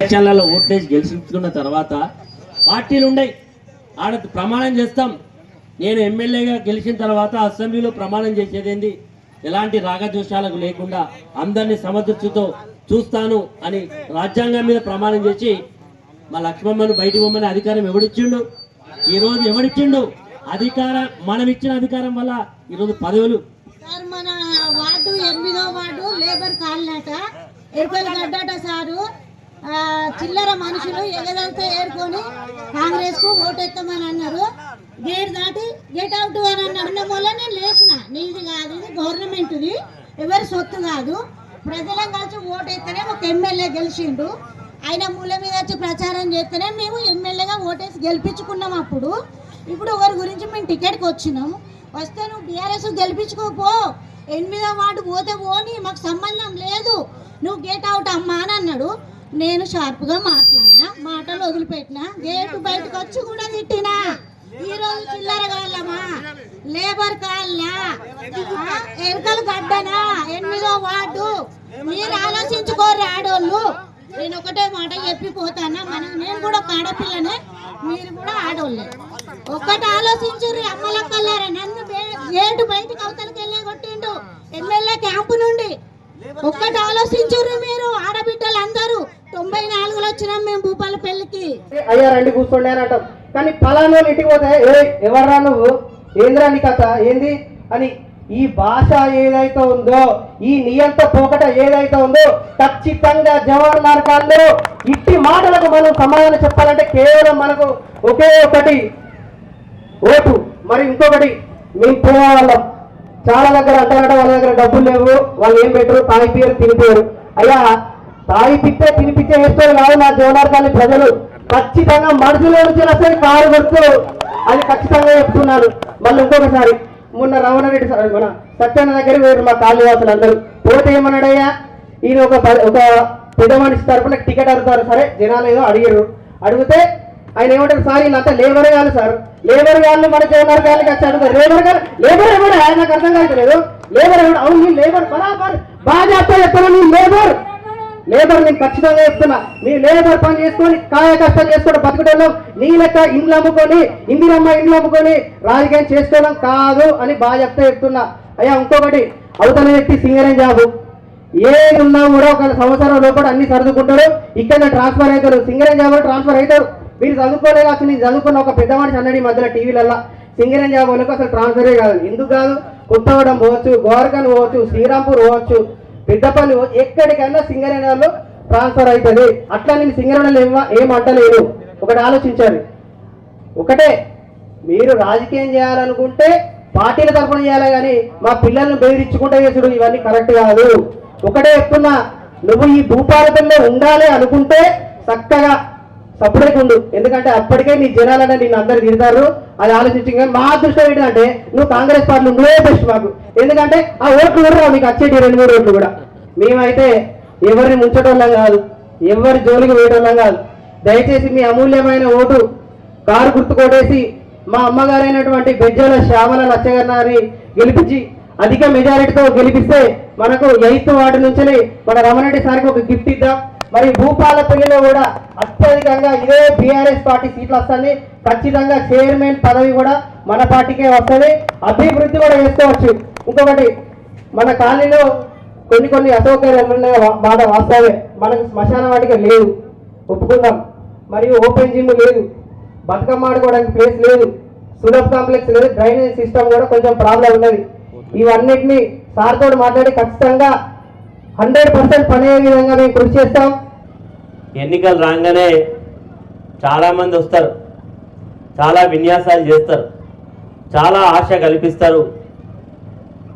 ఎలక్షన్లలో ఓట్లేసి గెలిచించుకున్న తర్వాత పార్టీలు ఉన్నాయి ఆడ ప్రమాణం చేస్తాం. నేను ఎమ్మెల్యేగా గెలిచిన తర్వాత అసెంబ్లీలో ప్రమాణం చేసేదేంది? ఎలాంటి రాగద్వేషాలకు లేకుండా అందరినీ సమదృష్టితో చూస్తాను అని రాజ్యాంగం మీద ప్రమాణం చేసి మా లక్ష్మమ్మను బయటికి పొమ్మని అధికారం ఎవడిచ్చిండు? ఈరోజు ఎవడిచ్చిండు? అధికారం మనం ఇచ్చిన అధికారం వల్ల ఈరోజు పదవులు. మన వార్డు ఎనిమిదో వార్డు లేబర్ కాలనట. ఎరుకలు గడ్డట సారు. చిల్లర మనుషులు ఎగదంతా ఏరుకొని కాంగ్రెస్కు ఓటెత్తమని అన్నారు. గేట్ దాటి గేట్ అవుట్ అని అన్నారు వల్ల నేను లేచిన. నీది కాదు ఇది గవర్నమెంట్ది. ఎవరి సొత్తు కాదు. ప్రజలం కలిసి ఓటెత్తనే ఒక ఎమ్మెల్యే గెలిచిండు. ఆయన మూల మీద వచ్చి ప్రచారం చేస్తేనే మేము ఎమ్మెల్యేగా ఓటేసి గెలిపించుకున్నాం అప్పుడు. ఇప్పుడు ఒకరి గురించి మేము టికెట్కి వచ్చినాం? వస్తే నువ్వు బీఆర్ఎస్ గెలిపించుకోపో. ఎనిమిదో వార్డు పోతే పోని మాకు సంబంధం లేదు. నువ్వు గేట్ అవుట్ అమ్మా అని అన్నాడు. నేను షార్ప్గా మాట్లాడినా మాటలు వదిలిపెట్టినా గేటు బయటకు వచ్చి కూడా తిట్టినా. ఈ రోజు చిల్లర కాళ్ళమా లేబర్ కాళ్ళ? ఎరుకలు గడ్డనా? ఎనిమిదో వార్డు. మీరు ఆలోచించుకోరు ఆడోళ్ళు. నేను ఒకటే మాట చెప్పిపోతానా మన నేను కూడా ఒక ఆడపిల్లనే మీరు కూడా ఆడోళ్ళే. ఒక్కటి ఆలోచించుర్రి అమ్మలక్కల్లారా? నన్ను గేటు బయటకు అవతలకి వెళ్ళే కొట్టిండు ఎమ్మెల్యే క్యాంపు నుండి. ఒక్కటి ఆలోచించుర్రి మీరు ఆడబిడ్డలు అందరూ తొంభై నాలుగులో వచ్చినాం మేము భూపాల పెళ్ళికి అయ్యా రండి కూర్చోండి అని అంటాం. కానీ ఫలానా ఇంటికి పోతే ఏ ఎవర్రా నువ్వు? ఏంద్రా నీ కథ? ఏంది? అని ఈ భాష ఏదైతే ఉందో ఈ నియంత పోకట ఏదైతే ఉందో ఖచ్చితంగా జవహర్ లాల్ ఇట్టి మాటలకు మనం సమాధానం చెప్పాలంటే కేవలం మనకు ఒకే ఒకటి ఓటు. మరి ఇంకొకటి మేము పోవాళ్ళం చాలా దగ్గర అంటారంట వాళ్ళ దగ్గర డబ్బులు లేవు. వాళ్ళు ఏం పెట్టరు? తాగిపోయారు తినిపోయారు. అయ్యా తాగిపిస్తే తినిపించే వేస్తారు కాదు నా జోనార్దాన్ని ప్రజలు. ఖచ్చితంగా మనసులో నుంచి కారు గుర్తు అది ఖచ్చితంగా చెప్తున్నాను మళ్ళీ ఇంకొకసారి మొన్న రమణారెడ్డి సార్ మన సత్యన్న దగ్గర పోయారు మా కాళీవాసులు అందరూ. పోతే ఏమన్నాడయ్యా? ఈయన ఒక ప- ఒక పెద్ద మనిషి తరపున టికెట్ అడుగుతారు. సరే జనాలు ఏదో అడిగారు అడిగితే ఆయన ఏమంటారు సార్ వీళ్ళంతా లేబర్ గారు సార్. లేబర్ గారు మన జగన్ గారికి వచ్చాడు లేబర్ గారు లేబర్ ఎవడు? ఆయన నాకు అర్థం కావట్లేదు లేబర్ ఎవడు? అవును నీ లేబర్ బరాబర్. బాగా చెప్తా చెప్తాను నీ లేబర్. లేబర్ నేను ఖచ్చితంగా చెప్తున్నా నీ లేబర్ పని చేసుకొని కాయ కష్టం చేసుకొని బతకడంలో నీ లెక్క ఇండ్లు అమ్ముకొని ఇందిరమ్మ ఇండ్లు అమ్ముకొని రాజకీయం చేసుకోవడం కాదు అని బాగా చెప్తే చెప్తున్నా అయ్యా ఇంకొకటి అవతల వ్యక్తి సింగరేం జాబు. ఏది ఉన్నా కూడా ఒక సంవత్సరం లోపల అన్ని సర్దుకుంటారు ఇక్కడ ట్రాన్స్ఫర్ అవుతారు సింగరేం జాబ్ ట్రాన్స్ఫర్ అవుతారు మీరు చదువుకోలేదు అసలు నేను చదువుకున్న ఒక పెద్ద మనిషి అన్నాడు ఈ మధ్యలో టీవీలలో సింగరేం జాబ్ వాళ్ళకి అసలు ట్రాన్స్ఫరే కాదు. ఎందుకు కాదు? కొత్తగూడెం పోవచ్చు గోరకన్ పోవచ్చు శ్రీరాంపూర్ పోవచ్చు పెద్దపల్లి ఎక్కడికైనా సింగరేణ వాళ్ళు ట్రాన్స్ఫర్ అవుతుంది అట్లా నేను సింగరేణలు ఏం అంటలేను. ఒకటి ఆలోచించాలి ఒకటే మీరు రాజకీయం చేయాలనుకుంటే పార్టీల తరఫున చేయాలి కానీ మా పిల్లల్ని బెదిరించుకుంటే చేసుడు ఇవన్నీ కరెక్ట్ కాదు. ఒకటే చెప్తున్నా నువ్వు ఈ భూపాలపల్లిలో ఉండాలి అనుకుంటే చక్కగా సపరేట్ ఉండు ఎందుకంటే అప్పటికే నీ జనాలనే నిన్ను అందరు తిడతారు అది ఆలోచించి మా అదృష్టం ఏంటంటే నువ్వు కాంగ్రెస్ పార్టీ నువ్వే బెస్ట్ మాకు. ఎందుకంటే ఆ ఓట్లు కూడా రావు నీకు వచ్చేటి రెండు మూడు ఓట్లు కూడా. మేమైతే ఎవరిని ముంచటోళ్ళం కాదు. ఎవరి జోలికి వేయటోళ్ళం కాదు. దయచేసి మీ అమూల్యమైన ఓటు కారు గుర్తు కొట్టేసి మా అమ్మగారైనటువంటి బెజ్జల శ్యామల లచ్చగారిని గెలిపించి అధిక మెజారిటీతో గెలిపిస్తే మనకు ఎయిత్ వార్డు నుంచి మన రమణరెడ్డి సార్కి ఒక గిఫ్ట్ ఇద్దాం. మరి భూపాలపల్లిలో కూడా అత్యధికంగా ఇదే బీఆర్ఎస్ పార్టీ సీట్లు వస్తుంది ఖచ్చితంగా చైర్మన్ పదవి కూడా మన పార్టీకే వస్తుంది. అభివృద్ధి కూడా చేసుకోవచ్చు. ఇంకొకటి మన కాలనీలో కొన్ని కొన్ని అసౌకర్యాలు ఉన్నాయి వా- మాట మనకు శ్మశాన వాటిక లేదు. ఒప్పుకుందాం. మరియు ఓపెన్ జిమ్ లేదు. బతుకమ్మ ఆడుకోవడానికి ప్లేస్ లేదు. సులభ్ కాంప్లెక్స్ లేదు. డ్రైనేజ్ సిస్టమ్ కూడా కొంచెం ప్రాబ్లం ఉన్నది. ఇవన్నిటిని సార్ మాట్లాడి ఖచ్చితంగా హండ్రెడ్ పర్సెంట్ పని అయ్యే విధంగా మేము కృషి చేస్తాం. ఎన్నికలు రాగానే చాలామంది వస్తారు. చాలా విన్యాసాలు చేస్తారు. చాలా ఆశ కల్పిస్తారు.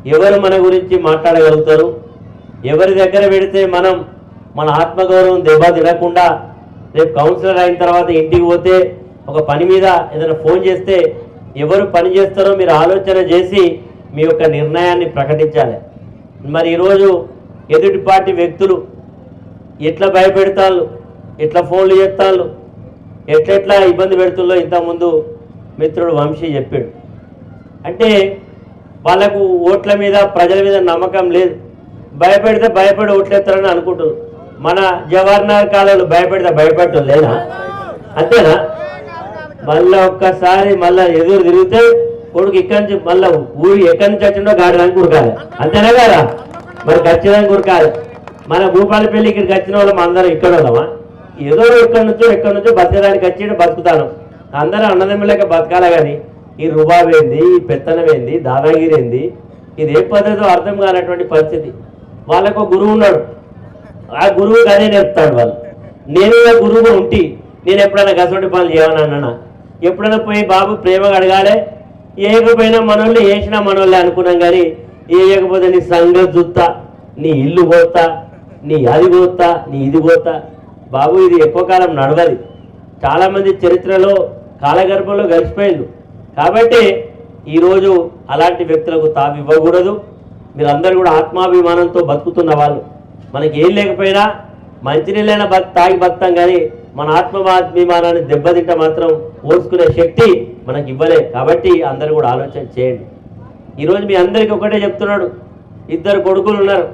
ఎవరు మన గురించి మాట్లాడగలుగుతారు? ఎవరి దగ్గర పెడితే మనం మన ఆత్మగౌరవం దెబ్బ తినకుండా రేపు కౌన్సిలర్ అయిన తర్వాత ఇంటికి పోతే ఒక పని మీద ఏదైనా ఫోన్ చేస్తే ఎవరు పని చేస్తారో మీరు ఆలోచన చేసి మీ యొక్క నిర్ణయాన్ని ప్రకటించాలి. మరి ఈరోజు ఎదుటిపాటి వ్యక్తులు ఎట్లా భయపెడతాళ్ళు? ఎట్లా ఫోన్లు చేస్తాళ్ళు? ఎట్లెట్లా ఇబ్బంది పెడుతుందో ఇంతకుముందు మిత్రుడు వంశీ చెప్పాడు. అంటే వాళ్ళకు ఓట్ల మీద ప్రజల మీద నమ్మకం లేదు. భయపెడితే భయపడి ఓట్లేస్తారని అనుకుంటారు మన జవహర్లాల్ కాలంలో భయపెడితే భయపెట్టడం లేదా? అంతేనా? మళ్ళా ఒక్కసారి మళ్ళీ ఎదురు తిరిగితే కొడుకు ఇక్కడి నుంచి మళ్ళీ ఊరు ఎక్కడి నుంచి వచ్చిండో గాడిదానికి ఉరకాలి. అంతేనా కదా మరి ఖచ్చితంగా కాదు. మన భూపాలపల్లి ఇక్కడికి వచ్చిన వాళ్ళం అందరం ఇక్కడ ఉన్నామా? ఏదో ఎక్కడి నుంచో ఎక్కడి నుంచో బతకడానికి వచ్చి బతుకుతాను. అందరూ అన్నదమ్ములక బతకాల కానీ ఈ రుబాబేంది ఈ పెత్తనమేంది దాదాగిరి ఏంది ఇది ఏ పద్ధతిలో అర్థం కానటువంటి పరిస్థితి. వాళ్ళకు ఒక గురువు ఉన్నాడు. ఆ గురువు అదే నేర్పుతాడు వాళ్ళు. నేను కూడా గురువు ఉంటి నేను ఎప్పుడైనా గసంటి పనులు చేయమని అన్నానా? ఎప్పుడైనా పోయి బాబు ప్రేమగా అడగాలి ఏకపోయినా మనోళ్ళు వేసినా మనోళ్ళే అనుకున్నాం కానీ వేయకపోతే నీ సంగతి చూస్తా నీ ఇల్లు పోతా నీ అది పోతా నీ ఇది పోతా. బాబు ఇది ఎక్కువ కాలం నడవది. చాలామంది చరిత్రలో కాలగర్భంలో గడిచిపోయింది కాబట్టి ఈరోజు అలాంటి వ్యక్తులకు తావి ఇవ్వకూడదు. మీరందరూ కూడా ఆత్మాభిమానంతో బతుకుతున్న వాళ్ళు. మనకి ఏం లేకపోయినా మంచినీళ్ళైనా బత్ తాగి బతాం కానీ మన ఆత్మాభిమానాన్ని దెబ్బతింట మాత్రం ఓర్చుకునే శక్తి మనకి ఇవ్వలే కాబట్టి అందరూ కూడా ఆలోచన చేయండి. ఈరోజు మీ అందరికీ ఒకటే చెప్తున్నాడు. ఇద్దరు కొడుకులు ఉన్నారు.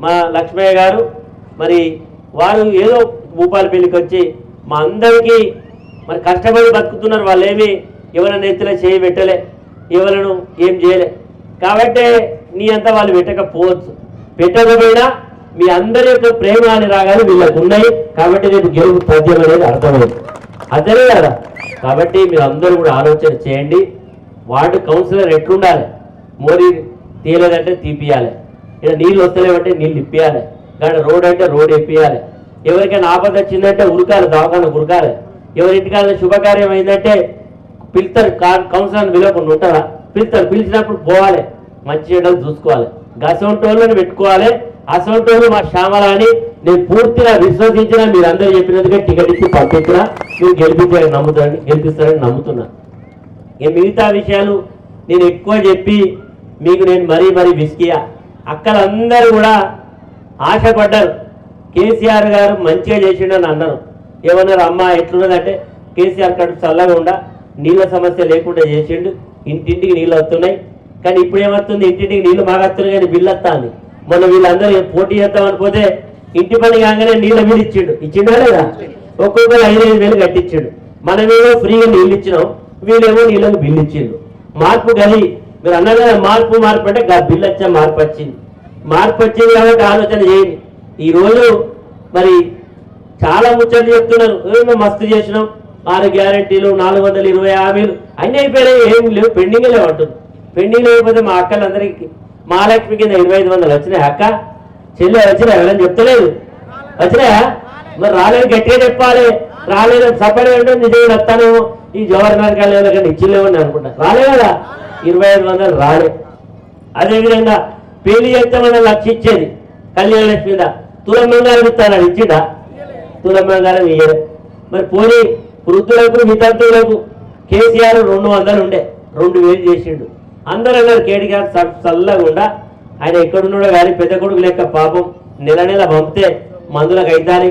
మా లక్ష్మయ్య గారు మరి వారు ఏదో భూపాల పెళ్ళికి వచ్చి మా అందరికీ మరి కష్టపడి బతుకుతున్నారు. వాళ్ళు ఏమి ఎవరైనా చేయి పెట్టలే ఎవరను ఏం చేయలే. కాబట్టి నీ అంతా వాళ్ళు పెట్టకపోవచ్చు. పెట్టకపోయినా మీ అందరి యొక్క ప్రేమ అని రాగానే వీళ్ళకు ఉన్నాయి. కాబట్టి రేపు గెలుపు పద్యం అనేది అర్థమైంది. అర్థమే కదా? కాబట్టి మీరు అందరూ కూడా ఆలోచన చేయండి. వార్డు కౌన్సిలర్ ఎట్లుండాలి? మోరీ తీయలేదంటే తీపియాలి ఇక్కడ నీళ్ళు వస్తలేవంటే నీళ్ళు ఇప్పియాలి కానీ రోడ్ అంటే రోడ్ ఇప్పియాలి ఎవరికైనా ఆపద వచ్చిందంటే ఉరకాలి దవాఖాన ఉరకాలి. ఎవరింటికైనా శుభకార్యం అయిందంటే పిలుస్తారు కౌన్సిలర్ విలువకుండా ఉంటారా పిలుస్తారు పిలిచినప్పుడు పోవాలి. మంచి చెడ్డలు చూసుకోవాలి. గసంటోళ్ళని పెట్టుకోవాలి. అసంటోళ్ళు మా శ్యామల అని నేను పూర్తిగా విశ్వసించిన మీరు అందరూ చెప్పినందుకే టికెట్ ఇచ్చి పంపించిన. మీరు గెలిపించారని నమ్ముతారని గెలిపిస్తారని నమ్ముతున్నా. ఇక మిగతా విషయాలు నేను ఎక్కువ చెప్పి మీకు నేను మరీ మరీ విసికియా అక్కలందరూ కూడా ఆశపడ్డారు. కేసీఆర్ గారు మంచిగా చేసిండని అన్నారు. ఏమన్నారు? అమ్మ ఎట్లున్నదంటే కేసీఆర్ కడుపు చల్లగా ఉండ నీళ్ళ సమస్య లేకుండా చేసిండు. ఇంటింటికి నీళ్ళు వస్తున్నాయి. కానీ ఇప్పుడు ఏమవుతుంది ఇంటింటికి నీళ్ళు బాగా వస్తున్నాయి కానీ బిల్లు వస్తుంది. మొన్న వీళ్ళందరూ పోటీ చేద్దామని పోతే ఇంటి పని కాగానే నీళ్ళ బిల్లు ఇచ్చిండు. ఇచ్చిండా లేదా? ఒక్కొక్కరు ఐదు ఐదు వేలు కట్టించిండు. మనమేమో ఫ్రీగా నీళ్ళు ఇచ్చినాం. వీళ్ళేమో నీళ్ళకి బిల్లు ఇచ్చిండు మార్పు గలి మీరు అన్నారు కదా మార్పు మార్పు అంటే గా బిల్లు వచ్చే మార్పు వచ్చింది. మార్పు వచ్చింది కాబట్టి ఆలోచన చేయండి. ఈ మరి చాలా ముచ్చట్లు చెప్తున్నారు. ఏమో మస్తు చేసినాం. ఆరు గ్యారెంటీలు నాలుగు వందల ఇరవై హామీలు. అన్నీ అయిపోయినాయి. ఏం లేవు. పెండింగ్ లేవు పెండింగ్ లేకపోతే మా అక్కలందరికీ మహాలక్ష్మి కింద ఇరవై ఐదు వందలు వచ్చినాయి అక్క. చెల్లి వచ్చినా ఎవరైనా చెప్తలేదు. వచ్చినాయా మరి రాలేదు గట్టిగా చెప్పాలి. రాలేదు సపరేట్ అంటే నిజంగా వస్తాను ఈ జవహర్లాల్ కాలేజీలో కానీ ఇచ్చిలేవు అనుకుంటా. రాలే కదా? ఇరవై ఐదు వందలు రాలే. అదేవిధంగా పెళ్ళి చేస్తే మనం లక్ష ఇచ్చేది కళ్యాణ లక్ష్మి మీద. తులం బంగారం ఇస్తానని ఇచ్చిందా? తులం బంగారం ఇయ్యలే. మరి పోనీ వృద్ధులకు వితంతువులకు కేసీఆర్ రెండు వందలు ఉండే. రెండు వేలు చేసిండు. అందరూ అన్నారు కేటీఆర్ చల్లగుండా చల్లగా ఆయన ఎక్కడున్నాడో కానీ పెద్ద కొడుకు లెక్క పాపం నెల నెల పంపితే మందులకు అవుతాయి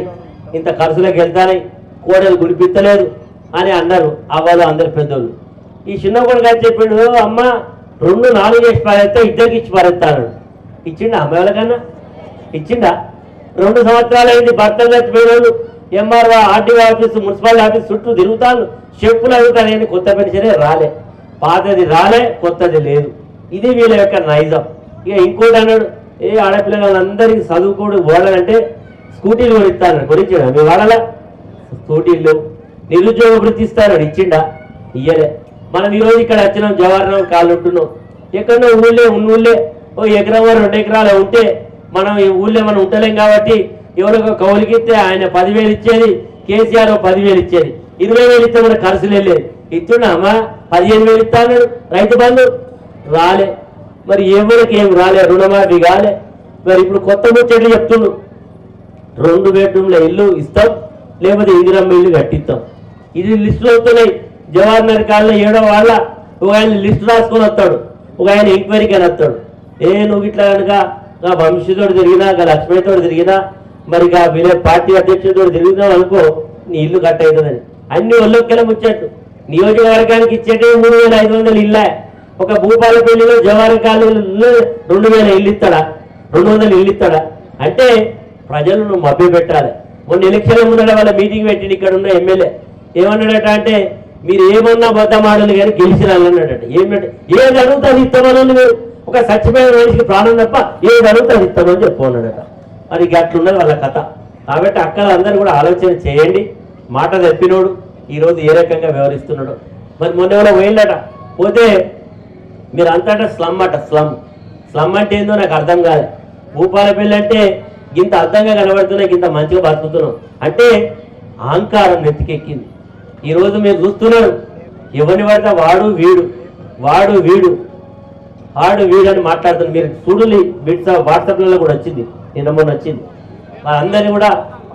ఇంత ఖర్చులకు వెళ్తాయి కోడలు గుడిపిత్తలేదు అని అన్నారు. అవ్వాలి అందరు పెద్దోళ్ళు. ఈ చిన్న కొడుకు అని చెప్పిండు అమ్మ రెండు నాలుగు చేసి పారేస్తే ఇద్దరికి ఇచ్చి పారేస్తాను. ఇచ్చిండా అమ్మ ఎవరికన్నా? ఇచ్చిండా? రెండు సంవత్సరాలు అయింది భర్త చచ్చిపోయిన MRO RTO office municipal office చుట్టూ తిరుగుతాను. చెప్పులు అడుగుతాను ఏంటి కొత్త పెన్షనే రాలే. పాతది రాలే కొత్తది లేదు. ఇది వీళ్ళ యొక్క నైజం. ఇక ఇంకోటి అన్నాడు ఏ ఆడపిల్లలందరికీ చదువుకోడు ఓడాలంటే స్కూటీలు కొనిస్తాను. కొనిచ్చాడు? మీ వాడాలా? స్కూటీలు నిరుద్యోగ వృత్తి ఇస్తాడు ఇచ్చిండా? ఇయ్యలే. మనం ఈరోజు ఇక్కడ వచ్చినాం జవహర్లాల్ కాళ్ళు ఉంటున్నాం ఎక్కడో ఊళ్ళే ఉన్న ఊళ్ళే ఓ ఎకరం రెండు ఎకరాలు ఉంటే మనం ఈ ఊళ్ళో మనం ఉండలేం కాబట్టి ఎవరికో కౌలికిస్తే ఆయన పదివేలు ఇచ్చేది కేసీఆర్ ఓ పదివేలు ఇచ్చేది. ఇరవై వేలు ఇస్తే కూడా ఖర్చులు వెళ్ళేది ఇస్తున్నా పదిహేను వేలు ఇస్తాను. రైతు బంధు? రాలే. మరి ఎవరికి ఏం రాలే? రుణమాఫీ కాలే. మరి ఇప్పుడు కొత్త ముచ్చట్లు చెప్తుండ్రు రెండు బెడ్రూమ్ల ఇల్లు ఇస్తాం లేకపోతే ఇందిరమ్మ ఇల్లు కట్టిస్తాం. ఇది లిస్టులు అవుతున్నాయి జవహర్ నగర్ కాలనీ ఏడో వాళ్ళ ఒక ఆయన లిస్ట్ రాసుకొని వస్తాడు. ఒక ఆయన ఎంక్వైరీకి అని వస్తాడు ఏ నువ్వు ఇట్లా కనుక నా వంశీతోడు తిరిగినా గా లక్ష్మీతోడు తిరిగినా మరి ఇక వీళ్ళ పార్టీ అధ్యక్షుడితో తిరిగినావు అనుకో నీ ఇల్లు కట్ అవుతుందని అన్ని ఒళ్ళొక్కెల ముచ్చట్టు నియోజకవర్గానికి ఇచ్చేటే మూడు వేల ఐదు వందలు ఇల్లా. ఒక భూపాలపల్లిలో జవహర్ కాలనీలో రెండు వేల ఇల్లు ఇస్తాడా? రెండు వందలు ఇల్లు ఇస్తాడా? అంటే ప్రజలను మభ్య పెట్టాలి మొన్న ఎలక్షన్ ముందర వాళ్ళ మీటింగ్ పెట్టింది ఇక్కడ ఉన్న ఎమ్మెల్యే. ఏమన్నాడట అంటే మీరు ఏమన్నా బద్దమాడలు కానీ గెలిచి రాలన్నాడట ఏమంటే ఏది అడుగుతా ఇస్తామని మీరు? ఒక సత్యమైన మనిషికి ప్రాణం తప్ప ఏది అడుగుతా ఇస్తామని చెప్పుకున్నాడట. మరి అట్లున్నది వాళ్ళ కథ. కాబట్టి అక్కలందరూ కూడా ఆలోచన చేయండి. మాట తప్పినోడు ఈరోజు ఏ రకంగా వ్యవహరిస్తున్నాడు. మరి మొన్న ఎవరో పోయిందట పోతే మీరు అంతటా స్లమ్ అట స్లమ్. స్లమ్ అంటే ఏందో నాకు అర్థం కాదు. భూపాలపల్లి అంటే ఇంత అర్థంగా కనబడుతున్నాయి ఇంత మంచిగా బతుకుతున్నాం. అంటే అహంకారం నెత్తికెక్కింది. ఈరోజు మీరు చూస్తున్నారు ఎవరిని పడితే వాడు వీడు వాడు వీడు వాడు వీడు అని మాట్లాడుతున్నారు మీరు చూడలి బిట్స్ వాట్సాప్లలో కూడా వచ్చింది. నిన్న మొన్న వచ్చింది. వాళ్ళందరినీ కూడా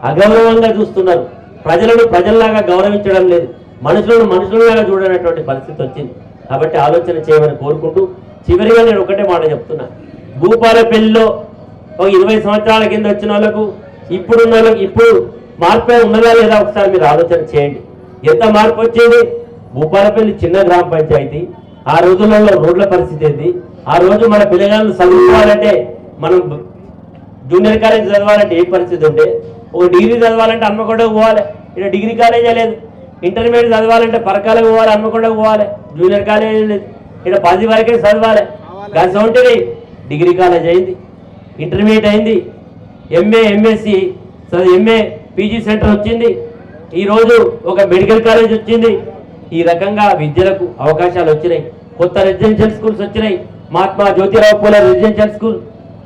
అగౌరవంగా చూస్తున్నారు. ప్రజలను ప్రజల్లాగా గౌరవించడం లేదు. మనుషులను మనుషులలాగా చూడనటువంటి పరిస్థితి వచ్చింది. కాబట్టి ఆలోచన చేయమని కోరుకుంటూ చివరిగా నేను ఒకటే మాట చెప్తున్నా. భూపాలపల్లిలో ఒక ఇరవై సంవత్సరాల కింద వచ్చిన వాళ్ళకు ఇప్పుడున్న వాళ్ళకి ఇప్పుడు మార్పే ఉన్నదా లేదా ఒకసారి మీరు ఆలోచన చేయండి. ఎంత మార్పు వచ్చేది? భూపాలపల్లి చిన్న గ్రామ పంచాయతీ. ఆ రోజులలో రోడ్ల పరిస్థితి ఏంది? ఆ రోజు మన పిల్లగాళ్ళు చదువుకోవాలంటే మనం జూనియర్ కాలేజ్ చదవాలంటే ఏ పరిస్థితి ఉంటే ఒక డిగ్రీ చదవాలంటే హన్మకొండకు పోవాలి. ఇక్కడ డిగ్రీ కాలేజే లేదు. ఇంటర్మీడియట్ చదవాలంటే పరకాలకు పోవాలి హన్మకొండకు పోవాలి. జూనియర్ కాలేజ్ లేదు. ఇక్కడ పది వరకే చదవాలి. కాస్త ఉంటుంది డిగ్రీ కాలేజ్ అయింది. ఇంటర్మీడియట్ అయింది. MA MSc MA PG centre వచ్చింది. ఈరోజు ఒక మెడికల్ కాలేజ్ వచ్చింది. ఈ రకంగా విద్యలకు అవకాశాలు వచ్చినాయి. కొత్త రెసిడెన్షియల్ స్కూల్స్ వచ్చినాయి. మహాత్మా జ్యోతిరావు పూల రెసిడెన్షియల్ స్కూల్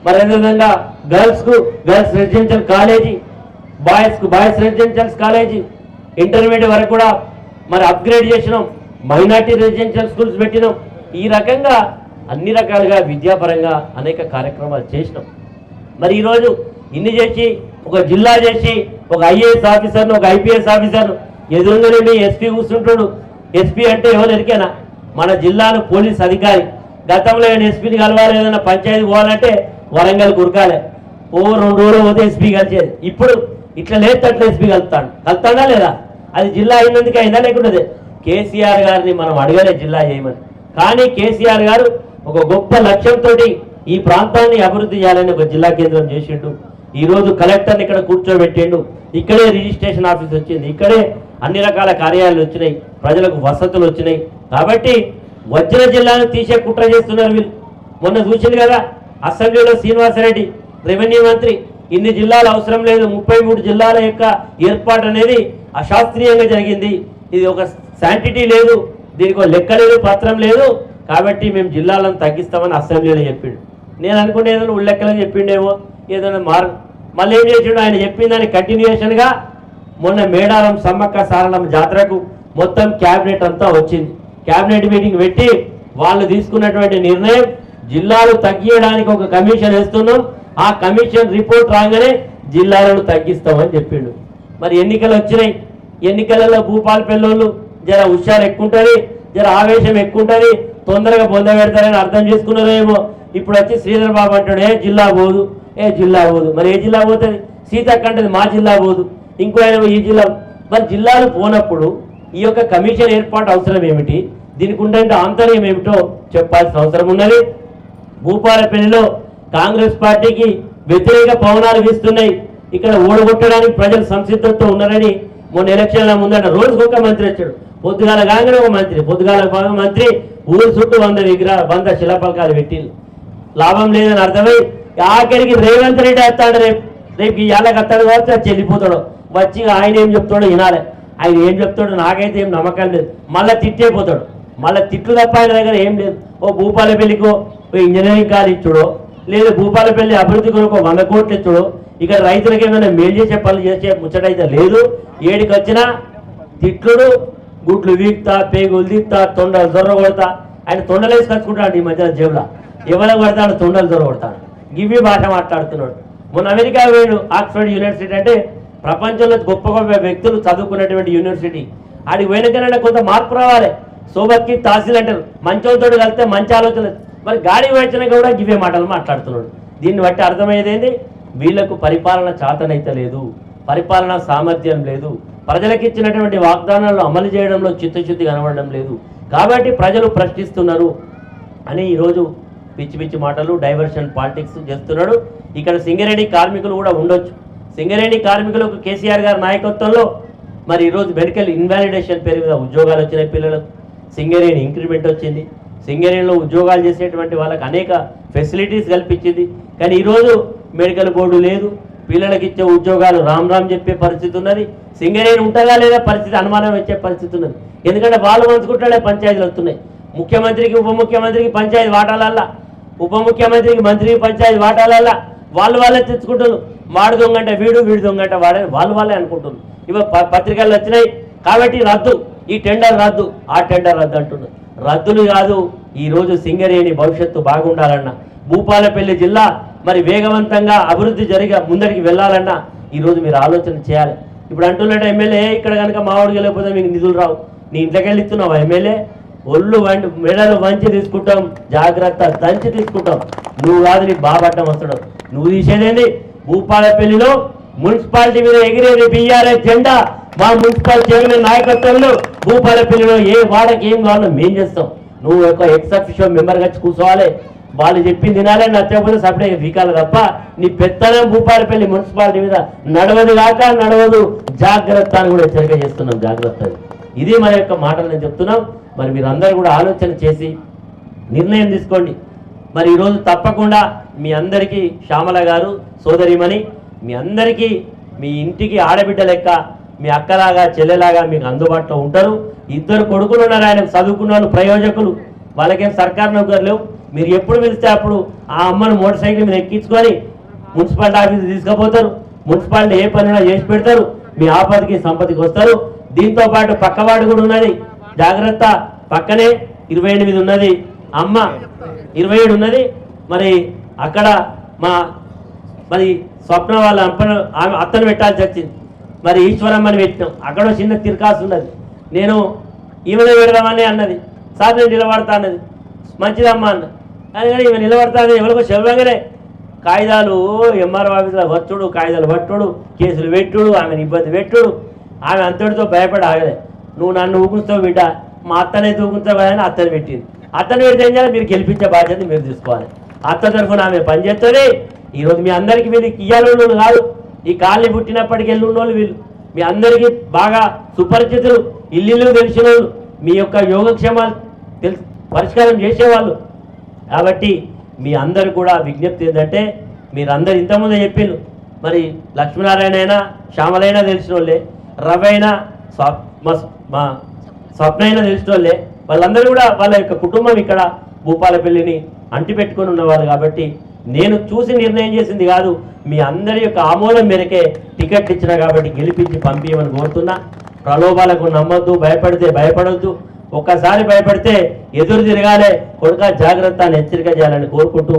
మరి అదేవిధంగా గర్ల్స్కు గర్ల్స్ రెసిడెన్షియల్ కాలేజీ బాయ్స్కు బాయ్స్ రెసిడెన్షియల్ కాలేజీ ఇంటర్మీడియట్ వరకు కూడా మరి అప్గ్రేడ్ చేసినాం. మైనార్టీ రెసిడెన్షియల్ స్కూల్స్ పెట్టినాం. ఈ రకంగా అన్ని రకాలుగా విద్యాపరంగా అనేక కార్యక్రమాలు చేసినాం. మరి ఈరోజు ఇన్ని చేసి ఒక జిల్లా చేసి ఒక ఐఏఎస్ ఆఫీసర్ను ఒక ఐపీఎస్ ఆఫీసర్ను ఎదురుగానే మీ ఎస్పీ కూర్చుంటాడు. ఎస్పీ అంటే ఎవరు ఎరికేనా? మన జిల్లాను పోలీస్ అధికారి. గతంలో నేను ఎస్పీని కలవాలి ఏదైనా పంచాయతీ పోవాలంటే వరంగల్ కురకాలే. ఓ రెండు రోజులు పోతే ఎస్పీ కలిసేది. ఇప్పుడు ఇట్లా లేదు అట్లా ఎస్పీ కలుపుతాడు కలుపుతాడా లేదా? అది జిల్లా అయినందుకే అయినా లేకుండా కేసీఆర్ గారిని మనం అడగలే జిల్లా చేయమని. కానీ కేసీఆర్ గారు ఒక గొప్ప లక్ష్యంతో ఈ ప్రాంతాన్ని అభివృద్ధి చేయాలని ఒక జిల్లా కేంద్రం చేసిండు. ఈరోజు కలెక్టర్ని ఇక్కడ కూర్చోబెట్టిండు. ఇక్కడే రిజిస్ట్రేషన్ ఆఫీస్ వచ్చింది. ఇక్కడే అన్ని రకాల కార్యాలయాలు వచ్చినాయి. ప్రజలకు వసతులు వచ్చినాయి. కాబట్టి వచ్చిన జిల్లాను తీసే కుట్ర చేస్తున్నారు వీళ్ళు. మొన్న చూసింది కదా అసెంబ్లీలో శ్రీనివాసరెడ్డి రెవెన్యూ మంత్రి. ఇన్ని జిల్లాలు అవసరం లేదు. ముప్పై మూడు జిల్లాల యొక్క ఏర్పాటు అనేది అశాస్త్రీయంగా జరిగింది. ఇది ఒక శాంటిటీ లేదు. దీనికి ఒక లెక్క లేదు పత్రం లేదు. కాబట్టి మేము జిల్లాలను తగ్గిస్తామని అసెంబ్లీలో చెప్పిండు. నేను అనుకునే ఏదైనా ఉల్లెక్కలని చెప్పిండేమో ఏదైనా మార్ మళ్ళీ ఏం చేసిండు ఆయన చెప్పిందని కంటిన్యూషన్గా మొన్న మేడారం సమ్మక్క సారణం జాతరకు మొత్తం క్యాబినెట్ అంతా వచ్చింది. క్యాబినెట్ మీటింగ్ పెట్టి వాళ్ళు తీసుకున్నటువంటి నిర్ణయం జిల్లాలు తగ్గియడానికి ఒక కమిషన్ వేస్తున్నాం. ఆ కమిషన్ రిపోర్ట్ రాగానే జిల్లాలను తగ్గిస్తామని చెప్పిండు. మరి ఎన్నికలు వచ్చినాయి. ఎన్నికలలో భూపాలపల్లోళ్ళు జర హుషారు ఎక్కువ ఉంటుంది జర ఆవేశం ఎక్కువ ఉంటుంది తొందరగా పొందబెడతారని అర్థం చేసుకున్నారేమో. ఇప్పుడు వచ్చి శ్రీధర్ బాబు అంటాడు జిల్లా పోదు. ఏ జిల్లా పోదు? మరి ఏ జిల్లా పోతుంది సీతక్క అంటది మా జిల్లా పోదు. ఇంకో ఆయన ఈ జిల్లా మరి జిల్లాలు పోనప్పుడు ఈ యొక్క కమిషన్ ఏర్పాటు అవసరం ఏమిటి? దీనికి ఉండే ఆంతర్యం ఏమిటో చెప్పాల్సిన అవసరం ఉన్నది. భూపాలపల్లిలో కాంగ్రెస్ పార్టీకి వ్యతిరేక పవనాలు వీస్తున్నాయి. ఇక్కడ ఓడగొట్టడానికి ప్రజలు సంసిద్ధతతో ఉన్నారని మొన్న ఎలక్షన్ల ముందట రోజుకు ఒక మంత్రి వచ్చాడు. పొద్దుగాల కాగానే ఒక మంత్రి పొద్దుగాల మంత్రి ఊరు చుట్టూ వంద విగ్రహ వంద శిలాపలకాలు పెట్టిండు. లాభం లేదని అర్థమై ఆఖరికి రేవంత్ రెడ్డి వస్తాడు రేపు. రేపు ఇవాళకి వస్తాడు కాబట్టి అది చెల్లిపోతాడు. వచ్చి ఆయన ఏం చెప్తాడో వినాలి. ఆయన ఏం చెప్తాడో నాకైతే ఏం నమ్మకం లేదు. మళ్ళీ తిట్టేపోతాడు మళ్ళీ తిట్లు తప్ప ఆయన దగ్గర ఏం లేదు. ఓ భూపాలపల్లికో ఓ ఇంజనీరింగ్ కాలేజ్ ఇచ్చుడో లేదా భూపాలపల్లి అభివృద్ధి కొరకు వంద కోట్లు ఇచ్చుడు ఇక్కడ రైతులకు ఏమైనా మేలు చేసే పనులు చేసే ముచ్చటైతే లేదు. ఏడికి వచ్చినా తిట్లుడు గుట్లు వీక్తా పేగులు తీస్తా తొండలు దొర కొడతా ఆయన తొండలు వేసి కచ్చుకుంటాడు ఈ మధ్యన జేబులో. ఎవరు కొడతాడు తొండలు దొర కొడతాడు గివ్వి భాష మాట్లాడుతున్నాడు. మొన్న అమెరికా వేడు ఆక్స్ఫర్డ్ యూనివర్సిటీ అంటే ప్రపంచంలో గొప్ప గొప్ప వ్యక్తులు చదువుకున్నటువంటి యూనివర్సిటీ. ఆడికి పోయినకైనా కొంత మార్పు రావాలి. సోబత్కి తహసీల్ అంటారు. మంచోళ్ళతో కలిస్తే మంచి ఆలోచన మరి గాడి వచ్చినా కూడా గివే మాటలు మాట్లాడుతున్నాడు. దీన్ని బట్టి అర్థమయ్యేది వీళ్ళకు పరిపాలన చాతనైతే లేదు. పరిపాలన సామర్థ్యం లేదు. ప్రజలకు ఇచ్చినటువంటి వాగ్దానాలు అమలు చేయడంలో చిత్తశుద్ధి కనబడడం లేదు. కాబట్టి ప్రజలు ప్రశ్నిస్తున్నారు. అని ఈరోజు పిచ్చి పిచ్చి మాటలు డైవర్షన్ పాలిటిక్స్ చేస్తున్నాడు. ఇక్కడ సింగరేణి కార్మికులు కూడా ఉండొచ్చు. సింగరేణి కార్మికులకు కేసీఆర్ గారి నాయకత్వంలో మరి ఈరోజు మెడికల్ ఇన్వాలిడేషన్ పేరు మీద ఉద్యోగాలు వచ్చినాయి పిల్లలకు. సింగరేణి ఇంక్రిమెంట్ వచ్చింది. సింగరేణిలో ఉద్యోగాలు చేసేటువంటి వాళ్ళకి అనేక ఫెసిలిటీస్ కల్పించింది. కానీ ఈరోజు మెడికల్ బోర్డు లేదు. పిల్లలకి ఇచ్చే ఉద్యోగాలు రామ్ రామ్ చెప్పే పరిస్థితి ఉన్నది. సింగరేణి ఉంటుందా లేదా పరిస్థితి అనుమానం వచ్చే పరిస్థితి ఉన్నది. ఎందుకంటే వాళ్ళు పంచుకుంటాడే పంచాయతీలు వస్తున్నాయి. ముఖ్యమంత్రికి ఉప ముఖ్యమంత్రికి పంచాయతీ వాటాలల్లా ఉప ముఖ్యమంత్రికి మంత్రి పంచాయతీ వాటాలల్ల వాళ్ళు వాళ్ళే తెచ్చుకుంటారు మాడు దొంగంట వీడు వీడు దొంగంట వాడని వాళ్ళు వాళ్ళే అనుకుంటున్నారు. ఇవ ప- పత్రికలు వచ్చినాయి. కాబట్టి రద్దు ఈ టెండర్ రద్దు ఆ టెండర్ రద్దు అంటున్నారు. రద్దులు కాదు ఈరోజు సింగరేణి భవిష్యత్తు బాగుండాలన్న. భూపాలపల్లి జిల్లా మరి వేగవంతంగా అభివృద్ధి జరిగి ముందరికి వెళ్ళాలన్నా ఈ రోజు మీరు ఆలోచన చేయాలి. ఇప్పుడు అంటున్నట్టు ఎమ్మెల్యే ఇక్కడ కనుక మావాడికి వెళ్ళకపోతే మీకు నిధులు రావు. నీ ఇంట్లోకి వెళ్ళి ఇస్తున్నావు ఎమ్మెల్యే? ఒళ్ళు వండి మెడలు వంచి తీసుకుంటాం జాగ్రత్త దంచి తీసుకుంటాం. నువ్వు కాదు నీ బాబట్టం వస్తాడు నువ్వు తీసేదేంది? భూపాలపల్లిలో మున్సిపాలిటీ మీద ఎగిరేది బీఆర్ఎస్ జెండా. మా మున్సిపల్ చైర్మన్ నాయకత్వంలో భూపాలపల్లిలో ఏ వాడకి ఏం కావాలో మేం చేస్తాం. నువ్వు ఒక ఎక్స్ అఫిషియల్ మెంబర్గా వచ్చి కూర్చోవాలి. వాళ్ళు చెప్పింది తినాలే నచ్చకపోతే సపరేట్ వీకాలి తప్ప నీ పెత్తనం భూపాలపల్లి మున్సిపాలిటీ మీద నడవదు కాక నడవదు. జాగ్రత్త అని కూడా హెచ్చరిక చేస్తున్నాం జాగ్రత్త. ఇది మన యొక్క మాటలు నేను చెప్తున్నాం. మరి మీరు కూడా ఆలోచన చేసి నిర్ణయం తీసుకోండి. మరి ఈరోజు తప్పకుండా మీ అందరికీ శ్యామల గారు సోదరిమణి మీ అందరికీ మీ ఇంటికి ఆడబిడ్డ లెక్క మీ అక్కలాగా చెల్లెలాగా మీకు అందుబాటులో ఉంటారు. ఇద్దరు కొడుకులు ఉన్నారు ఆయన చదువుకున్న వాళ్ళు ప్రయోజకులు. వాళ్ళకేం సర్కార్ నౌకరు లేవు. మీరు ఎప్పుడు పిలిస్తే అప్పుడు ఆ అమ్మను మోటార్ సైకిల్ మీద ఎక్కించుకొని మున్సిపాలిటీ ఆఫీస్ తీసుకుపోతారు. మున్సిపాలిటీ ఏ పనైనా చేసి పెడతారు. మీ ఆపదకి సంపదకి వస్తారు. దీంతో పాటు పక్కవాడు కూడా ఉన్నది. జాగ్రత్త. పక్కనే ఇరవై ఎనిమిది ఉన్నది. అమ్మ ఇరవై ఏడు ఉన్నది. మరి అక్కడ మా మరి స్వప్న వాళ్ళ అప్పన ఆమె అత్తను పెట్టాల్సి వచ్చింది. మరి ఈశ్వరమ్మని పెట్టినాం. అక్కడ చిన్న తిరకాసు ఉన్నది. నేను ఈమెనే పెడదామని అన్నది. సార్ నేను నిలబడతా అన్నది. మంచిదమ్మా అన్న. కానీ కానీ ఈమె నిలబడతాది ఎవరికో చెప్పగానే కాగితాలు ఎంఆర్ఓ ఆఫీసులో వచ్చుడు కాగితాలు పట్టుడు కేసులు పెట్టుడు ఆమెను ఇబ్బంది పెట్టుడు. ఆమె అంతటితో భయపడి ఆగలే. నువ్వు నన్ను ఊకుంటావు బిడ్డ మా అత్తనే ఊగుతావు అని అత్తని పెట్టింది. అత్తని పెడితే ఏం చేయాలి? మీరు గెలిపించే బాధ్యత మీరు తీసుకోవాలి. అత్త తరఫున ఆమె పనిచేస్తుంది. ఈరోజు మీ అందరికీ మీరు ఇయ్యాలను కాదు. ఈ కాలనీ పుట్టినప్పటికి వెళ్ళి ఉన్నోళ్ళు వీళ్ళు. మీ అందరికీ బాగా సుపరిచితులు ఇల్లు తెలిసిన వాళ్ళు మీ యొక్క యోగక్షేమాలు తెలుసు పరిష్కారం చేసేవాళ్ళు. కాబట్టి మీ అందరు కూడా విజ్ఞప్తి ఏంటంటే మీరందరు ఇంతకుముందే చెప్పిండ్రు మరి లక్ష్మీనారాయణ అయినా శ్యామలైనా తెలిసిన వాళ్ళే. రవైనా అయినా మా- మా స్వప్న అయినా తెలిసిన వాళ్ళే వాళ్ళందరూ కూడా వాళ్ళ యొక్క కుటుంబం ఇక్కడ భూపాలపల్లిని అంటిపెట్టుకొని ఉన్నవారు కాబట్టి నేను చూసి నిర్ణయం చేసింది కాదు మీ అందరి యొక్క ఆమోదం మేరకే టికెట్ ఇచ్చిన కాబట్టి గెలిపించి పంపించమని కోరుతున్నా. ప్రలోభాలకు నమ్మొద్దు భయపడితే భయపడొద్దు. ఒక్కసారి భయపడితే ఎదురు తిరగాలే కొడుక జాగ్రత్త అని హెచ్చరిక చేయాలని కోరుకుంటూ